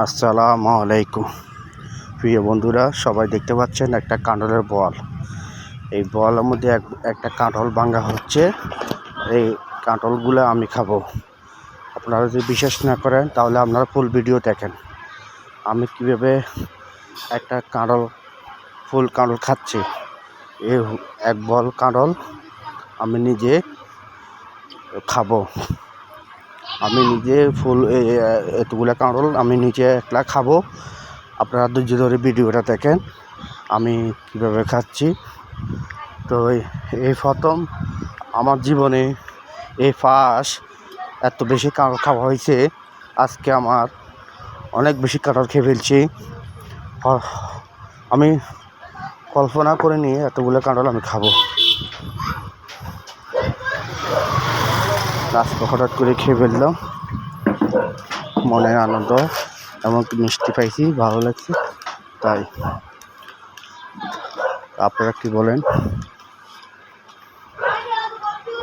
আসসালামু আলাইকুম। প্রিয় বন্ধুরা, সবাই দেখতে পাচ্ছেন একটা কাঁঠালের বল। এই বলের মধ্যে এক, একটা কাঁঠাল ভাঙ্গা হচ্ছে। এই কাঁঠালগুলো আমি খাব। আপনারা যদি বিশ্বাস না করেন, তাহলে আপনারা ফুল ভিডিও দেখেন। আমি কীভাবে একটা কাঁঠাল, ফুল কাঁঠাল খাচ্ছি। এই এক বল কাঁঠাল আমি নিজে খাব। আমি নিজে ফুল এতগুলো কাঁঠাল আমি নিজে একলা খাব। আপনারা ধৈর্য ধরে ভিডিওটা দেখেন, আমি কীভাবে খাচ্ছি। তো এই- প্রথম আমার জীবনে এই ফাঁস এত বেশি কাঁড়ল খাওয়া হয়েছে। আজকে আমার অনেক বেশি কাঁড়ল খেয়ে ফেলছি। আমি কল্পনা করে নিয়ে এতগুলো কাঁঠাল আমি খাব। আজকে হঠাৎ করে খেয়ে ফেললাম মনের আনন্দ এমনকি মিষ্টি পাইছি, ভালো লাগছে, তাই। আপনারা কি বলেন?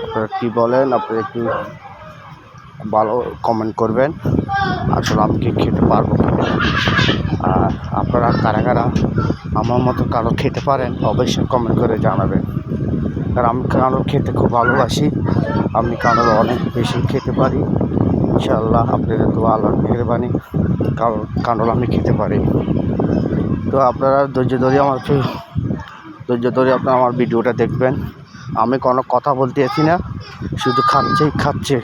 আপনারা কি বলেন? আপনারা একটু ভালো কমেন্ট করবেন। আসলে আমি কি খেতে পারব? আর আপনারা কারা কারা আমার মতো কারও খেতে পারেন, অবশ্যই কমেন্ট করে জানাবেন। কারণ আমি কারও খেতে খুব ভালোবাসি। আমি কারও অনেক বেশি খেতে পারি। ইনশাআল্লাহ আপনাদের তো আল্লাহর মেহরবানি। কাঁঠাল আমি খেতে পারি। তো আপনারা ধৈর্য ধরে আমার ধৈর্য ধরে আপনারা আমার ভিডিওটা দেখবেন। আমি কোনো কথা বলতে আছি না। শুধু খাচ্ছেই খাচ্ছে।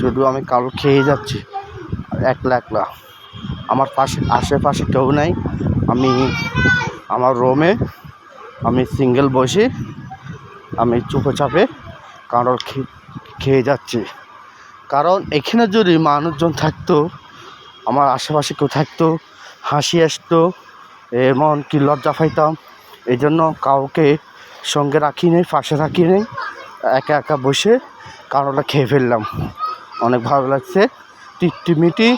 শুধু আমি কারও খেয়ে যাচ্ছি। একলা একলা। আমার পাশে, আশেপাশে কেউ নাই। আমি আমার রুমে আমি সিঙ্গেল বসে আমি চুপে চাপে কারোর খেয়ে যাচ্ছি। কারণ এখানে যদি মানুষজন থাকতো, আমার আশেপাশে কেউ থাকতো, হাসি আসতো, এমন কি লজ্জা পাইতাম এই জন্য কাউকে সঙ্গে রাখি নেই, পাশে রাখি নেই, একা একা বসে কারোটা খেয়ে ফেললাম। অনেক ভালো লাগছে টিট্টিমিটি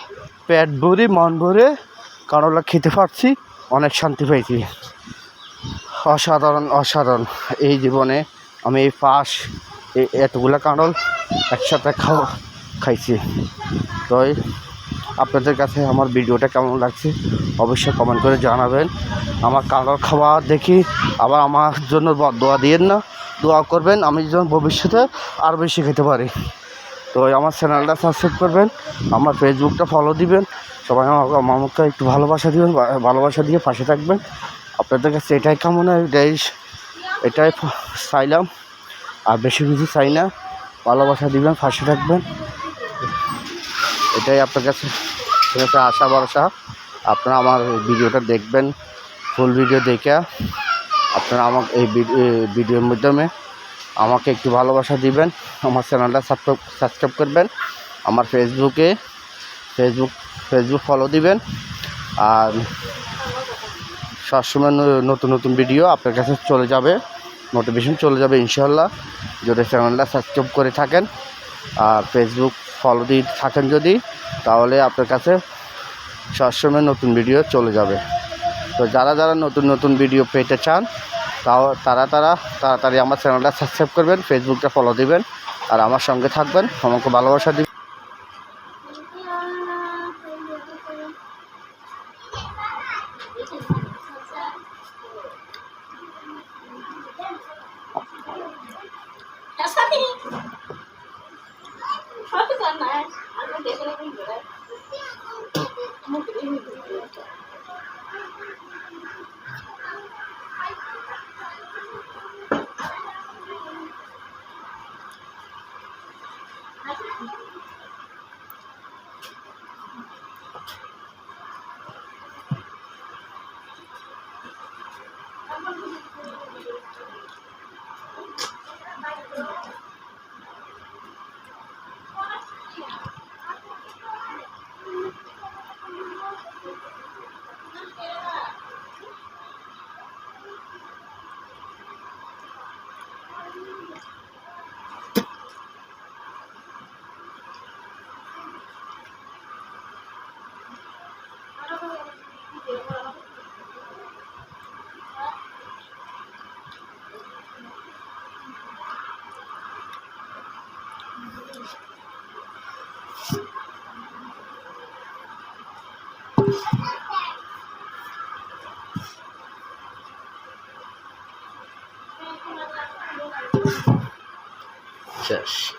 পেট ভরে, মন ভরে কারোলা খেতে পারছি, অনেক শান্তি পাইছি। অসাধারণ অসাধারণ। এই জীবনে আমি এই পাশ এতগুলো কাঁড়ল একসাথে খাওয়া, খাইছি। তো আপনাদের কাছে আমার ভিডিওটা কেমন লাগছে অবশ্যই কমেন্ট করে জানাবেন। আমার কাঁড়ল খাওয়া দেখি আবার আমার জন্য দোয়া দিয়েন না। দোয়া করবেন, আমি যেন ভবিষ্যতে আরও বেশি খেতে পারি। তো আমার চ্যানেলটা সাবস্ক্রাইব করবেন, আমার ফেসবুকটা ফলো দিবেন। সবাই আমাকে আমাকে একটু ভালোবাসা দিবেন ভালোবাসা দিয়ে পাশে থাকবেন। আপনাদের কাছে এটাই কামনা এটাই এটাই চাইলাম। আর বেশি কিছু চাই না। ভালোবাসা দিবেন, পাশে থাকবেন। এটাই আপনার কাছে ঠিক আছে আশা, ভরসা। আপনারা আমার ভিডিওটা দেখবেন, ফুল ভিডিও দেখে। আপনারা আমাকে এই ভিডিওর মাধ্যমে আমাকে একটু ভালোবাসা দিবেন। আমার চ্যানেলটা সাবস্ক্রাইব সাবস্ক্রাইব করবেন। আমার ফেসবুকে ফেসবুক ফেসবুক ফলো দিবেন। আর সবসময় নতুন নতুন ভিডিও আপনার কাছে চলে যাবে। নোটিফিকেশন চলে যাবে ইনশাল্লাহ যদি চ্যানেলটা সাবস্ক্রাইব করে থাকেন, আর ফেসবুক ফলো দিয়ে থাকেন যদি, তাহলে আপনার কাছে সবসময় নতুন ভিডিও চলে যাবে। তো যারা যারা নতুন নতুন ভিডিও পেতে চান, তাও তারা তারা তাড়াতাড়ি আমার চ্যানেলটা সাবস্ক্রাইব করবেন ফেসবুকটা ফলো দিবেন, আর আমার সঙ্গে থাকবেন। আমাকে ভালোবাসা দিবেন। Just.